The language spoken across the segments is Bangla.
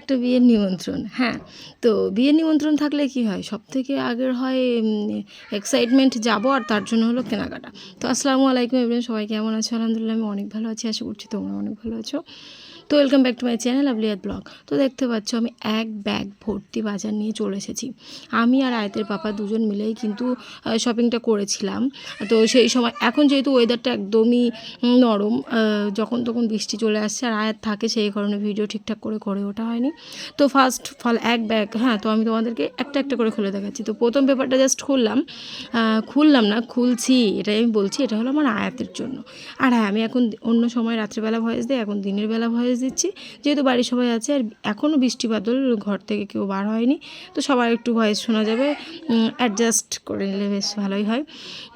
একটা বিয়ের নিমন্ত্রণ হ্যাঁ। তো বিয়ের নিমন্ত্রণ থাকলে কি হয়? সব থেকে আগের হয় এক্সাইটমেন্ট যাব আর তার জন্য হলো কেনাকাটা। তো আসসালামু আলাইকুম এবার সবাই কেমন আছো? আলহামদুলিল্লাহ, আমি অনেক ভালো আছি, আশা করছি তোমরা অনেক ভালো আছো। তো welcome back to my channel Abliyat vlog তো দেখতে পাচ্ছ, আমি এক ব্যাগ ভর্তি বাজার নিয়ে চলে এসেছি। আমি আর আয়তের পাপা দুজন মিলেই কিন্তু শপিংটা করেছিলাম। তো সেই সময়, এখন যেহেতু ওয়েদারটা একদমই নরম যখন তখন বৃষ্টি চলে আসছে আর আয়াত থাকে, সেই কারণে ভিডিও ঠিকঠাক করে করে ওঠা হয়নি। তো ফার্স্ট ফল এক ব্যাগ হ্যাঁ তো আমি তোমাদেরকে একটা একটা করে খুলে দেখাচ্ছি। তো প্রথম পেপারটা জাস্ট খুললাম খুললাম না, খুলছি, এটাই আমি বলছি, এটা হলো আমার আয়াতের জন্য। আর হ্যাঁ আমি এখন অন্য সময় রাত্রিবেলা ভয়েস দিই, এখন দিনের বেলা ভয়েস দিচ্ছি। যেহেতু বাড়ির সবাই আছে আর এখনও বৃষ্টি বাদল, ঘর থেকে কেউ বার হয়নি। তো সবার একটু ভয়েস শোনা যাবে। অ্যাডজাস্ট করে নিলে বেশ ভালোই হয়।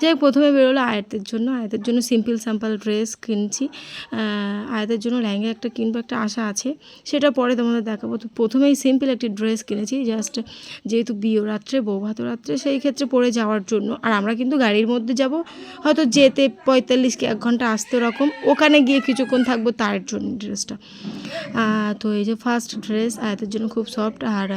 যাই প্রথমে বেরোলো আয়াতের জন্য। আয়াতের জন্য সিম্পল স্যাম্পল ড্রেস কিনছি। আয়াতের জন্য লেহেঙ্গা একটা কিনবো, একটা আশা আছে। সেটা পরে তোমাদের দেখাবো। তো প্রথমেই সিম্পল একটি ড্রেস কিনেছি। জাস্ট যেহেতু বিয়ে রাত্রে বৌভাত রাত্রে সেই ক্ষেত্রে পরে যাওয়ার জন্য। আর আমরা কিন্তু গাড়ির মধ্যে যাব। হয়তো যেতে পঁয়তাল্লিশ কি এক ঘণ্টা আসতে ওরকম। ওখানে গিয়ে কিছুক্ষণ থাকব তার জন্য ড্রেসটা তো এই যে ফার্স্ট ড্রেস আয়াতের জন্য খুব সফট আর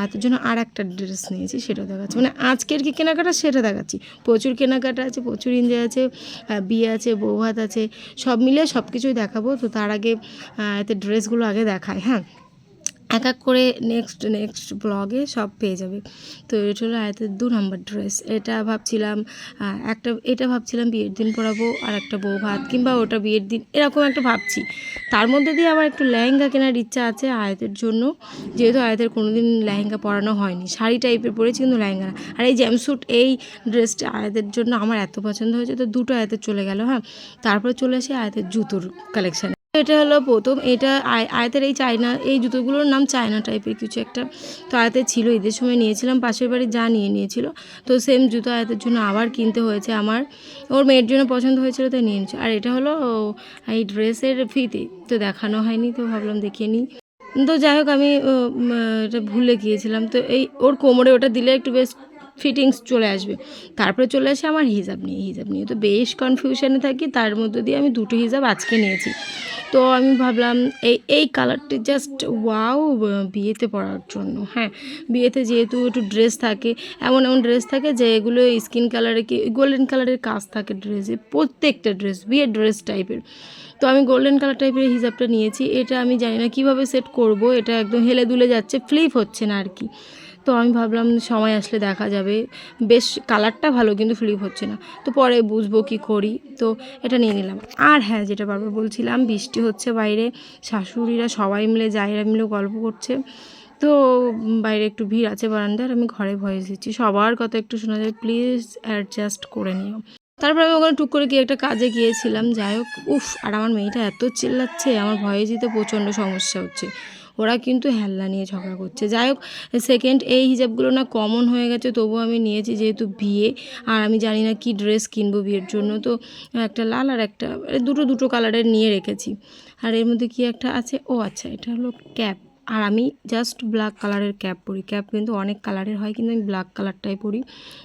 আয়তের জন্য আর একটা ড্রেস নিয়েছি সেটা দেখাচ্ছি। মানে আজকের কি কেনাকাটা সেটা দেখাচ্ছি। প্রচুর কেনাকাটা আছে, প্রচুর এনজয় আছে বিয়ে আছে, বৌভাত আছে, সব মিলে সব কিছুই দেখাবো। তো তার আগে আয়তের ড্রেসগুলো আগে দেখায় হ্যাঁ? এক এক করে নেক্সট নেক্সট ব্লগে সব পেয়ে যাবে। তো এটা হলো আয়তের দু নম্বর ড্রেস এটা ভাবছিলাম একটা, এটা ভাবছিলাম বিয়ের দিন পরাবো আর একটা বউ ভাত, কিংবা ওটা বিয়ের দিন, এরকম একটা ভাবছি। তার মধ্যে দিয়ে আবার একটু লেহেঙ্গা কেনার ইচ্ছা আছে আয়তের জন্য। যেহেতু আয়তের কোনো দিন লেহেঙ্গা পরানো হয়নি, শাড়ি টাইপের পরেছি কিন্তু লেহেঙ্গা না। আর এই জ্যামস্যুট এই ড্রেসটা আয়তের জন্য আমার এত পছন্দ হয়েছে। তো দুটো আয়তের চলে গেল হ্যাঁ? তারপরে চলে আসে আয়তের জুতোর কালেকশান এটা হলো প্রথম। এটা আয়- আয়াতের এই চায়না, এই জুতোগুলোর নাম চায়না টাইপের কিছু একটা। তো আয়াতের ছিল, ঈদের সময় নিয়েছিলাম, পাশের বাড়ি যা নিয়ে নিয়েছিল। তো সেম জুতো আয়াতের জন্য আবার কিনতে হয়েছে আমার। ওর মেয়ের জন্য পছন্দ হয়েছিল, তাই নিয়ে নিয়েছে। আর এটা হলো, এই ড্রেসের ফিতে। তো দেখানো হয়নি, তো ভাবলাম দেখিয়ে নিই। তো যাই হোক, আমি এটা ভুলে গিয়েছিলাম। তো এই ওর কোমরে ওটা দিলে একটু বেশ ফিটিংস চলে আসবে। তারপরে চলে আসে আমার হিজাব নিয়ে হিজাব নিয়ে। তো বেশ কনফিউশনে থাকি, তার মধ্যে দিয়ে আমি দুটো হিজাব আজকে নিয়েছি। তো আমি ভাবলাম এই এই কালারটি জাস্ট ওয়াও বিয়েতে পরার জন্য। হ্যাঁ বিয়েতে যেহেতু একটু ড্রেস থাকে, এমন এমন ড্রেস থাকে যে এগুলো স্কিন কালারে কি গোল্ডেন কালারের কাজ থাকে ড্রেসে প্রত্যেকটা ড্রেস বিয়ের ড্রেস টাইপের তো আমি গোল্ডেন কালার টাইপের হিসাবটা নিয়েছি, এটা আমি জানি না কীভাবে সেট করব, এটা একদম হেলে দুলে যাচ্ছে ফ্লিপ হচ্ছে না আর কি। তো আমি ভাবলাম সময় আসলে দেখা যাবে। বেশ কালারটা ভালো, কিন্তু ফ্লিপ হচ্ছে না। তো পরে বুঝব কি করি। তো এটা নিয়ে নিলাম। আর হ্যাঁ যেটা বারবার বলছিলাম, বৃষ্টি হচ্ছে বাইরে, শাশুড়িরা সবাই মিলে জায়রা মিলে গল্প করছে। তো বাইরে একটু ভিড় আছে বারান্দার আমি ঘরে ভয়েস দিচ্ছি সবার কথা একটু শোনা যায়, প্লিজ অ্যাডজাস্ট করে নিও। তারপর আমি ওখানে টুক করে গিয়ে একটা কাজে গিয়েছিলাম, যাই হোক। উফ, আর আমার মেয়েটা এত চিল্লাচ্ছে, আমার ভয়ে দিতে প্রচণ্ড সমস্যা হচ্ছে। ওরা কিন্তু হেল্লা নিয়ে ঝগড়া করছে। যাই হোক সেকেন্ড এই হিজাবগুলো না কমন হয়ে গেছে তবু আমি নিয়েছি যেহেতু বিয়ে। আর আমি জানি না কি ড্রেস কিনবো বিয়ের জন্য। তো একটা লাল আর একটা মানে দুটো দুটো কালারের নিয়ে রেখেছি। আর এর মধ্যে কি একটা আছে? ও আচ্ছা এটা হলো ক্যাপ আর আমি জাস্ট ব্ল্যাক কালারের ক্যাপ পরি। ক্যাপ কিন্তু অনেক কালারের হয়, কিন্তু আমি ব্ল্যাক কালারটাই পরি।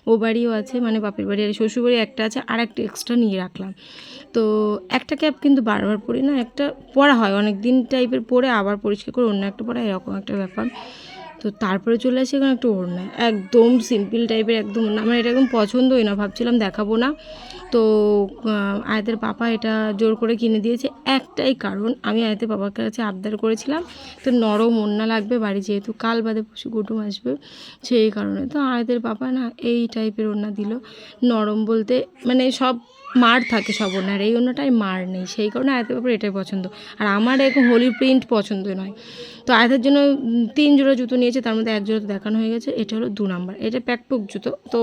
ও বাড়িও আছে মানে বাপের বাড়ি আর শ্বশুর বাড়ি একটা আছে আর একটা এক্সট্রা নিয়ে রাখলাম। তো একটা ক্যাপ কিন্তু বারবার পরি না, একটা পরা হয়। অনেক দিন টাইপের পরে আবার পরিষ্কার করে অন্য একটা পরা, এরকম একটা ব্যাপার। তো তারপরে চলে আসি এখন একটা ওড়না একদম সিম্পল টাইপের একদম ওড়না। আমার এটা একদম পছন্দই না, ভাবছিলাম দেখাবো না। তো আয়াতের পাপা এটা জোর করে কিনে দিয়েছে। একটাই কারণ, আমি আয়াতের পাপার কাছে আবদার করেছিলাম, তো নরম ওড়না লাগবে বাড়ি যেহেতু কাল বাদে পশু কুটুম আসবে, সেই কারণে। তো আয়াতের পাপা না এই টাইপের ওড়না দিল। নরম বলতে মানে সব মার থাকে সব ওনার, এই ওনাটাই মার নেই, সেই কারণে আয়তের ব্যাপারে এটাই পছন্দ। আর আমার এরকম হোলি প্রিন্ট পছন্দ নয়। তো আয়তের জন্য তিন জোড়া জুতো নিয়েছে, তার মধ্যে এক জোড়া তো দেখানো হয়ে গেছে, এটা হলো দু নাম্বার। এটা প্যাকপুক জুতো, তো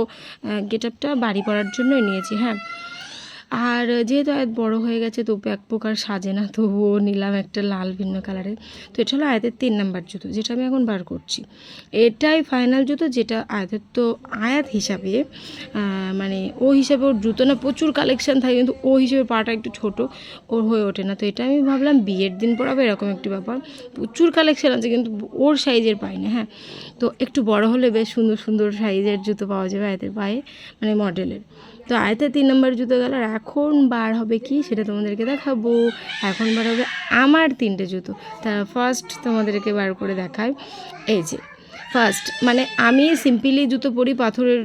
গেট আপটা বাড়ি পরার জন্যই নিয়েছি হ্যাঁ। আর যেহেতু আয়াত বড় হয়ে গেছে তো এক প্রকার সাজে না, তবুও নিলাম একটা লাল ভিন্ন কালারের তো এটা হলো আয়াতের তিন নাম্বার জুতো, যেটা আমি এখন বার করছি। এটাই ফাইনাল জুতো যেটা আয়াতের তো আয়াত হিসাবে মানে ও হিসাবে ওর জুতো না, প্রচুর কালেকশান থাকে, কিন্তু ও হিসেবে পাটা একটু ছোট ওর হয়ে ওঠে না। তো এটা আমি ভাবলাম বিয়ের দিন পরাবো, এরকম একটি ব্যাপার। প্রচুর কালেকশান আছে, কিন্তু ওর সাইজের পাই না হ্যাঁ। তো একটু বড় হলে বেশ সুন্দর সুন্দর সাইজের জুতো পাওয়া যাবে আয়াতের পায়ে মানে মডেলের তো আয়তে তিন নম্বর জুতো গেল, আর এখন বার হবে কি সেটা তোমাদেরকে দেখাবো। এখন বার হবে আমার তিনটে জুতো। তা ফার্স্ট তোমাদেরকে বার করে দেখায় এই যে ফার্স্ট মানে আমি সিম্পলি জুতো পরি পাথরের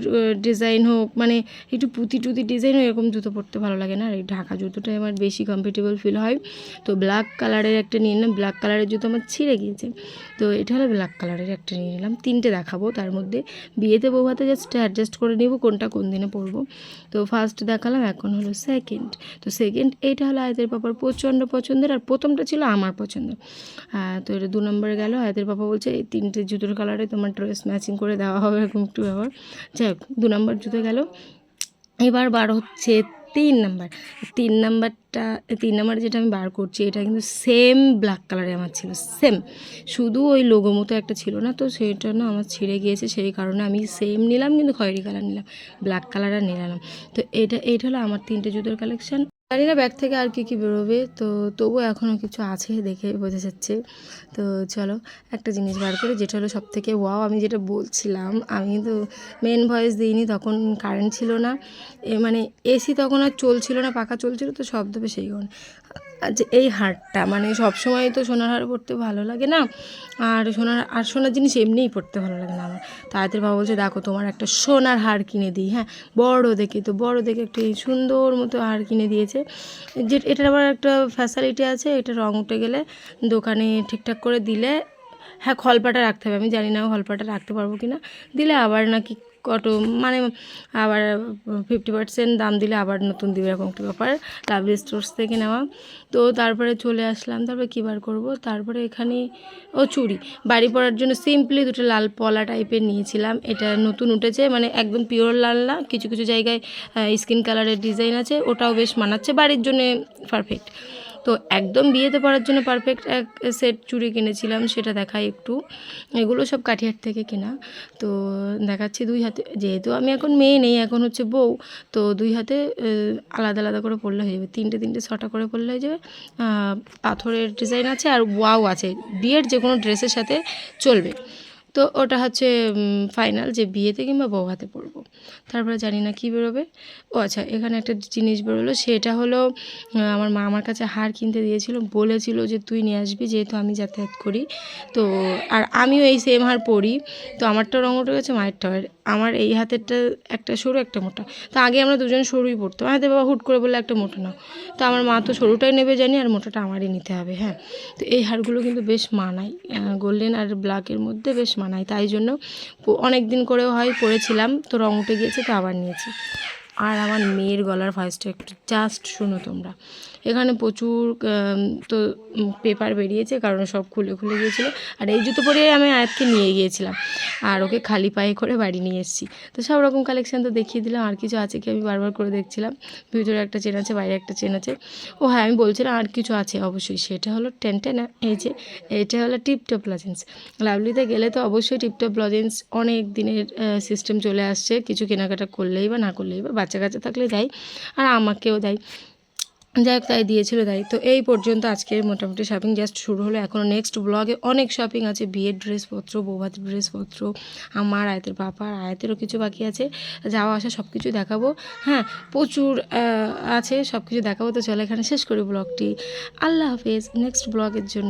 ডিজাইন হোক মানে একটু পুঁতি টুতি ডিজাইন হোক এরকম জুতো পরতে ভালো লাগে না। আর এই ঢাকা জুতোটাই আমার বেশি কমফর্টেবল ফিল হয়। তো ব্ল্যাক কালারের একটা নিয়ে নিলাম। ব্ল্যাক কালারের জুতো আমার ছিঁড়ে গিয়েছে। তো এটা হলো ব্ল্যাক কালারের একটা নিয়ে নিলাম। তিনটে দেখাবো। তার মধ্যে বিয়েতে বৌভাতে জাস্ট অ্যাডজাস্ট করে নেব কোনটা কোন দিনে পরবো। তো ফার্স্ট দেখালাম এখন হলো সেকেন্ড তো সেকেন্ড এইটা হলো আয়তের পাপার প্রচণ্ড পছন্দের আর প্রথমটা ছিল আমার পছন্দ আহ, তো এটা দু নম্বর গেল। আয়তের পাপা বলছে এই তিনটে জুতোর কালারে তোমার ড্রেস ম্যাচিং করে দেওয়া হবে, এরকম একটু ব্যাপার। যাই হোক, দু নম্বর জুতো গেল। এবার বার হচ্ছে তিন নাম্বার তিন নাম্বারটা তিন নাম্বার যেটা আমি বার করছি, এটা কিন্তু সেম ব্ল্যাক কালারে আমার ছিল সেম শুধু ওই লোগো মতো একটা ছিল না, তো সেটা না আমার ছিঁড়ে গিয়েছে, সেই কারণে আমি সেম নিলাম, কিন্তু খয়েরি কালার নিলাম ব্ল্যাক কালার আর নিলাম। তো এটা এইটা হলো আমার তিনটে জুতোর কালেকশন জানি না ব্যাগ থেকে আর কি কি বেরোবে, তো তবুও এখনও কিছু আছে দেখে বোঝা যাচ্ছে। তো চলো একটা জিনিস বার করে, যেটা হলো সব থেকে ওয়াও আমি যেটা বলছিলাম, আমি কিন্তু মেন ভয়েস দিইনি, তখন কারেন্ট ছিল না। মানে এসি তখন আর চলছিল না, পাখা চলছিল, তো শব্দ আর যে এই হারটা মানে সবসময় তো সোনার হার পরতে ভালো লাগে না। আর সোনার আর সোনার জিনিস এমনিই পরতে ভালো লাগে না আমার। তাদের বাবা বলছে, দেখো, তোমার একটা সোনার হার কিনে দিই। হ্যাঁ বড় দেখে, তো বড় দেখে একটা সুন্দর মতো হার কিনে দিয়েছে। যে, এটার আবার একটা ফ্যাসিলিটি আছে, এটা রং উঠে গেলে দোকানে ঠিকঠাক করে দিলে হ্যাঁ খলপাটা রাখতে হবে। আমি জানি না খলপাটা রাখতে পারব কি না দিলে আবার নাকি কত মানে আবার ফিফটি পার্সেন্ট দাম দিলে আবার নতুন দিবে এরকম একটা ব্যাপার লাভলি স্টোর্স থেকে নেওয়া। তো তারপরে চলে আসলাম, তারপরে কী বার করব? তারপরে এখানে, ও চুড়ি। বাড়ি পরার জন্য সিম্পলি দুটো লাল পলা টাইপের নিয়েছিলাম। এটা নতুন উঠেছে মানে একদম পিওর লাল না, কিছু কিছু জায়গায় স্কিন কালারের ডিজাইন আছে, ওটাও বেশ মানাচ্ছে, বাড়ির জন্য পারফেক্ট তো একদম বিয়েতে পরার জন্য পারফেক্ট এক সেট চুড়ি কিনেছিলাম, সেটা দেখাই একটু। এগুলো সব কাঠিয়ার থেকে কেনা। তো দেখাচ্ছি দুই হাতে, যেহেতু আমি এখন মেয়ে নেই, এখন হচ্ছে বউ, তো দুই হাতে আলাদা আলাদা করে পড়লে হয়ে যাবে। তিনটে তিনটে ছটা করে পড়লে হয়ে যাবে। পাথরের ডিজাইন আছে আর ওয়াও আছে। বিয়ের যে কোনো ড্রেসের সাথে চলবে। তো ওটা হচ্ছে ফাইনাল যে বিয়েতে কিংবা বউ হাতে পরবো। তারপরে জানি না কী বেরোবে। ও আচ্ছা এখানে একটা জিনিস বেরোলো, সেটা হলো আমার মা আমার কাছে হার কিনতে দিয়েছিল, বলেছিল যে তুই নিয়ে আসবি, যেহেতু আমি যাতায়াত করি। তো, আর আমিও এই সেম হার পরি। তো আমারটা রঙ উঠে গেছে মায়েরটাও আর আমার এই হাতেরটা একটা সরু, একটা মোটা। তো আগে আমরা দুজন সরুই পড়তাম হাতে বাবা হুট করে বললে, একটা মোটা নাও। তো আমার মা তো সরুটাই নেবে জানি, আর মোটাটা আমারই নিতে হবে হ্যাঁ। তো এই হারগুলো কিন্তু বেশ মানায় গোল্ডেন আর ব্ল্যাকের মধ্যে বেশ মানায়। তাই জন্য অনেক দিন করেও হয় পরেছিলাম, তো রং উঠে গিয়েছে, তো আবার নিয়েছি। আর আমার মেয়ের গলার ভয়েসটা একটু জাস্ট শোনো তোমরা। এখানে প্রচুর তো পেপার বেরিয়েছে, কারণ সব খুলে খুলে গিয়েছিল। আর এই জুতো পরে আমি আয়াতকে নিয়ে গিয়েছিলাম। আর ওকে খালি পায়ে করে বাড়ি নিয়ে এসেছি। তো সব রকম কালেকশান তো দেখিয়ে দিলাম, আর কিছু আছে কি আমি বারবার করে দেখছিলাম। ভিতরে একটা চেন আছে, বাইরে একটা চেন আছে। ও হ্যাঁ আমি বলছিলাম আর কিছু আছে অবশ্যই। সেটা হলো টেনটেনা এই যে, এটা হলো টিপটপ লজেন্স লাভলিতে গেলে তো অবশ্যই টিপটপ লজেন্স অনেক দিনের সিস্টেম চলে আসছে। কিছু কেনাকাটা করলেই বা না করলেই বা বাচ্চা কাচ্চা থাকলে দেয় আর আমাকেও দেয়। যাই হোক, তাই দিয়েছিল, তাই। তো এই পর্যন্ত আজকের মোটামুটি শপিং জাস্ট শুরু হলো। এখনও নেক্সট ব্লগে অনেক শপিং আছে। বিয়ের ড্রেসপত্র, বৌভাতের ড্রেসপত্র, আমার, আয়তের পাপার আয়তেরও কিছু বাকি আছে। যাওয়া, আসা সব কিছু দেখাবো। হ্যাঁ প্রচুর আছে সব কিছু দেখাবো। তো চলো এখানে শেষ করি ব্লগটি আল্লাহ হাফেজ। নেক্সট ব্লগের জন্য।